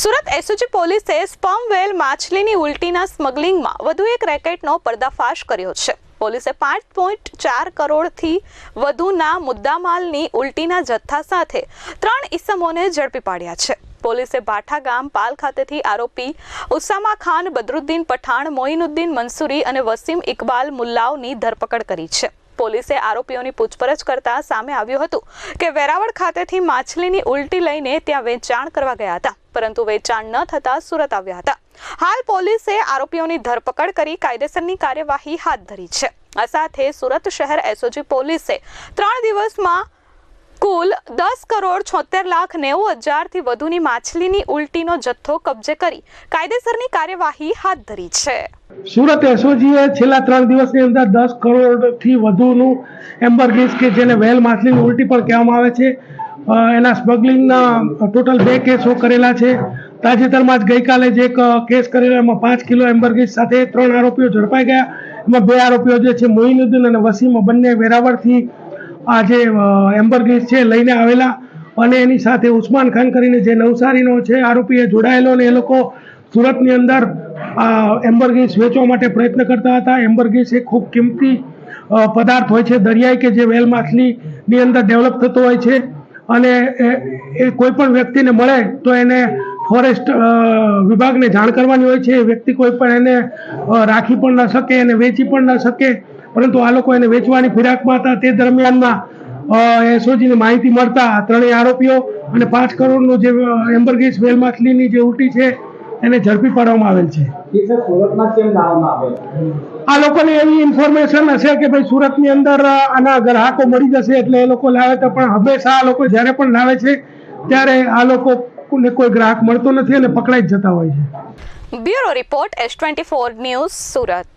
Surat SOG પોલીસે sperm whale માછલીની ઉલટીના સ્મગલિંગમાં વધુ એક રેકેટનો પર્દાફાશ કર્યો છે. પોલીસે પાંચ પોઈન્ટ ચાર કરોડથી વધુના મુદ્દામાલની ઉલટીના જથ્થા સાથે ત્રણ ઈસમોને ઝડપી પાડ્યા છે. પોલીસે ભાઠા ગામ પાલ ખાતેથી આરોપી ઉસામા ખાન બદરુદ્દીન પઠાણ, મોઇનુદ્દીન મંસૂરી અને વસીમ ઇકબાલ મુલ્લાઓની ધરપકડ કરી છે. પોલીસે આરોપીઓની પૂછપરછ કરતા સામે આવ્યું હતું કે વેરાવળ ખાતેથી માછલીની ઉલટી લઈને ત્યાં વેચાણ કરવા ગયા હતા, પરંતુ વેચાણ ન થતા સુરત આવ્યા હતા. હાલ પોલીસે આરોપીઓની ધરપકડ કરી કાયદેસરની કાર્યવાહી હાથ ધરી છે. આ સાથે સુરત શહેર એસઓજી પોલીસે ત્રણ દિવસમાં કુલ દસ કરોડ છોતેર લાખ નેવું હજારથી વધુની માછલીની ઉલટીનો જથ્થો કબજે કરી કાયદેસરની કાર્યવાહી હાથ ધરી છે. સુરત એસઓજીએ છેલ્લા ત્રણ દિવસની અંદર દસ કરોડથી વધુનું એમ્બરગીસ કે જેને વેલ માછલીની ઉલટી પણ કહેવામાં આવે છે એના સ્મગલિંગના ટોટલ બે કેસો કરેલા છે. તાજેતરમાં જ ગઈકાલે જે એક કેસ કરેલો, એમાં પાંચ કિલો એમ્બરગીસ સાથે ત્રણ આરોપીઓ ઝડપાઈ ગયા. એમાં બે આરોપીઓ જે છે, મોઇનુદ્દીન અને વસીમ બંને વેરાવળથી આ જે એમ્બરગીસ છે, લઈને આવેલા અને એની સાથે ઉસ્માન ખાન કરીને જે નવસારીનો છે આરોપી એ જોડાયેલો અને એ લોકો સુરતની અંદર આ એમ્બરગીસ વેચવા માટે પ્રયત્ન કરતા હતા. એમ્બરગીસ એ ખૂબ કિંમતી પદાર્થ હોય છે, દરિયાઈ કે જે વેલ માછલીની અંદર ડેવલપ થતો હોય છે અને એ કોઈ પણ વ્યક્તિને મળે તો એને ફોરેસ્ટ વિભાગને જાણ કરવાની હોય છે. એ વ્યક્તિ કોઈ પણ એને રાખી પણ ન શકે, એને વેચી પણ ન શકે. પરંતુ આ લોકો એને વેચવાની ફિરાકમાં હતા. તે દરમિયાનમાં એસઓજીને માહિતી મળતા ત્રણેય આરોપીઓ અને પાંચ કરોડનું જે એમ્બરગીસ વેલ માછલીની જે ઉલટી છે એને ઝડપી પાડવામાં આવેલ છે. આ લોકોને એવી ઇન્ફોર્મેશન હશે કે ભાઈ સુરતની અંદર આના ગ્રાહકો મળી જશે એટલે એ લોકો લાવે તો પણ હંમેશા આ લોકો જ્યારે પણ લાવે છે ત્યારે આ લોકોને કોઈ ગ્રાહક મળતો નથી અને પકડાઈ જતા હોય છે. Bureau report S twenty four news Surat.